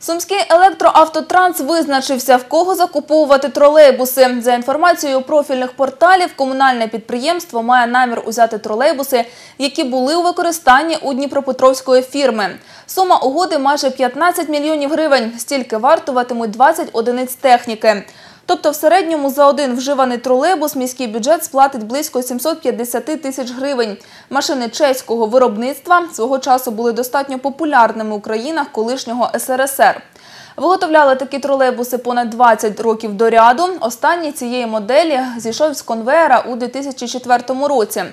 Сумський електроавтотранс визначився, в кого закуповувати тролейбуси. За інформацією профільних порталів, комунальне підприємство має намір узяти тролейбуси, які були у використанні у Дніпропетровської фірми. Сума угоди майже 15 мільйонів гривень. Стільки вартуватимуть 20 одиниць техніки. Тобто в середньому за один вживаний тролейбус міський бюджет сплатить близько 750 тисяч гривень. Машини чеського виробництва свого часу були достатньо популярними у країнах колишнього СРСР. Виготовляли такі тролейбуси понад 20 років до ряду. Останній цієї моделі зійшов з конвеєра у 2004 році.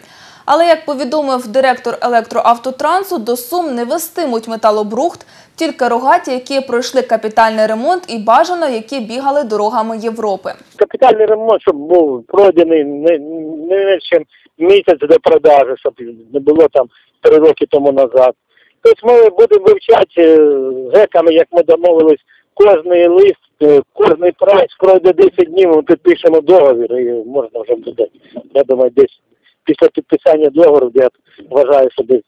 Але, як повідомив директор електроавтотрансу, до Сум не вестимуть металобрухт, тільки рогаті, які пройшли капітальний ремонт і бажано, які бігали дорогами Європи. капітальний ремонт, щоб був пройдений не, менше місяць до продажі, щоб не було там три роки тому назад. Тобто ми будемо вивчати е, з геками, як ми домовились, кожний лист, е, кожний прайс пройде 10 днів, ми підпишемо договір і можна вже буде. Я думаю, десь після підписання договору, я вважаю, що десь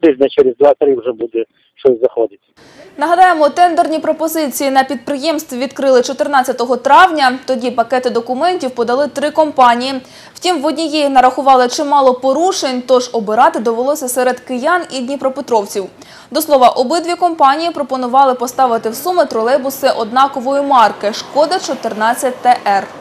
тижня через 2-3 вже буде щось заходити. Нагадаємо, тендерні пропозиції на підприємстві відкрили 14 травня. Тоді пакети документів подали три компанії. Втім, в однієї нарахували чимало порушень, тож обирати довелося серед киян і дніпропетровців. До слова, обидві компанії пропонували поставити в суми тролейбуси однакової марки «Шкода 14 ТР».